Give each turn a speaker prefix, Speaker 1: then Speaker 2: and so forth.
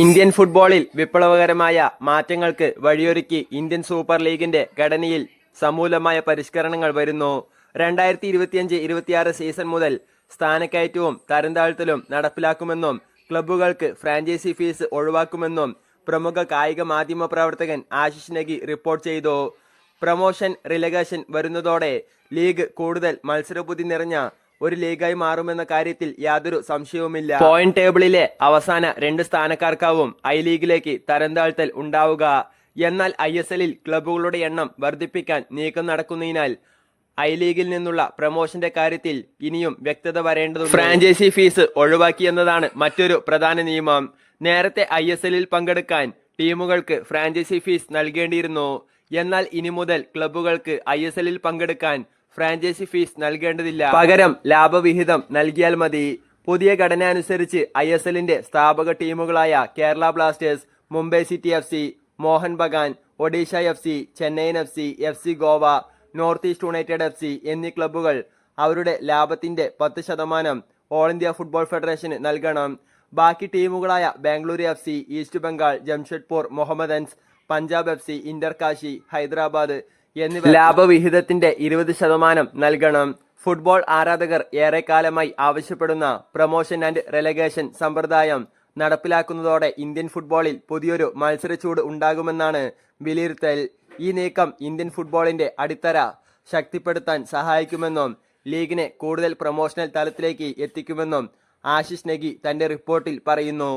Speaker 1: Indian ഫുട്ബോളിൽ വിപ്ലവകരമായ മാറ്റങ്ങൾക്ക് വഴിയൊരുക്കി ഇന്ത്യൻ സൂപ്പർ ലീഗിന്റെ ഘടനയിൽ സമൂലമായ പരിഷ്കരണങ്ങൾ വരുന്നു. രണ്ടായിരത്തി ഇരുപത്തിയഞ്ച് ഇരുപത്തിയാറ് സീസൺ മുതൽ സ്ഥാനക്കയറ്റവും തരംതാഴ്ത്തലും നടപ്പിലാക്കുമെന്നും ക്ലബ്ബുകൾക്ക് ഫ്രാഞ്ചൈസി ഫീസ് ഒഴിവാക്കുമെന്നും പ്രമുഖ കായിക മാധ്യമ പ്രവർത്തകൻ ആശിഷ് നഗി റിപ്പോർട്ട് ചെയ്തു. പ്രമോഷൻ റിലഗേഷൻ വരുന്നതോടെ ലീഗ് കൂടുതൽ മത്സരബുദ്ധി നിറഞ്ഞ ഒരു ലീഗായി മാറുമെന്ന കാര്യത്തിൽ യാതൊരു സംശയവുമില്ല. പോയിന്റ് ടേബിളിലെ അവസാന രണ്ട് സ്ഥാനക്കാർക്കാവും ഐ ലീഗിലേക്ക് തരംതാഴ്ത്തൽ ഉണ്ടാവുക. എന്നാൽ ഐ എസ് എല്ലിൽ ക്ലബ്ബുകളുടെ എണ്ണം വർദ്ധിപ്പിക്കാൻ നീക്കം നടക്കുന്നതിനാൽ ഐ ലീഗിൽ നിന്നുള്ള പ്രമോഷന്റെ കാര്യത്തിൽ ഇനിയും വ്യക്തത വരേണ്ടതുണ്ട്. ഫ്രാഞ്ചൈസി ഫീസ് ഒഴിവാക്കിയെന്നതാണ് മറ്റൊരു പ്രധാന നിയമം. നേരത്തെ ഐ എസ് എല്ലിൽ പങ്കെടുക്കാൻ ടീമുകൾക്ക് ഫ്രാഞ്ചൈസി ഫീസ് നൽകേണ്ടിയിരുന്നു. എന്നാൽ ഇനി മുതൽ ക്ലബ്ബുകൾക്ക് ഐ എസ് എല്ലിൽ പങ്കെടുക്കാൻ ഫ്രാഞ്ചൈസി ഫീസ് നൽകേണ്ടതില്ല. പകരം ലാഭവിഹിതം നൽകിയാൽ മതി. പുതിയ ഘടന അനുസരിച്ച് ഐ എസ് എല്ലിന്റെ സ്ഥാപക ടീമുകളായ Kerala Blasters Mumbai City F C Mohun Bagan Odisha F C Chennaiyin F C F C Goa North East United F C എന്നീ ക്ലബ്ബുകൾ അവരുടെ ലാഭത്തിന്റെ പത്ത് ശതമാനം ഓൾ ഇന്ത്യ ഫുട്ബോൾ ഫെഡറേഷന് നൽകണം. ബാക്കി ടീമുകളായ Bengaluru F C east Bengal Jamshedpur Mohammedans Punjab F C Inter Kashi Hyderabad ലാഭവിഹിതത്തിന്റെ ഇരുപത് ശതമാനം നൽകണം. ഫുട്ബോൾ ആരാധകർ ഏറെക്കാലമായി ആവശ്യപ്പെടുന്ന പ്രൊമോഷൻ ആൻഡ് റെലഗേഷൻ സമ്പ്രദായം നടപ്പിലാക്കുന്നതോടെ ഇന്ത്യൻ ഫുട്ബോളിൽ പുതിയൊരു മത്സരച്ചൂട് ഉണ്ടാകുമെന്നാണ് വിലയിരുത്തൽ. ഈ നീക്കം ഇന്ത്യൻ ഫുട്ബോളിന്റെ അടിത്തറ ശക്തിപ്പെടുത്താൻ സഹായിക്കുമെന്നും ലീഗിനെ കൂടുതൽ പ്രൊമോഷണൽ തലത്തിലേക്ക് എത്തിക്കുമെന്നും ആശിഷ് നഗി തന്റെ റിപ്പോർട്ടിൽ പറയുന്നു.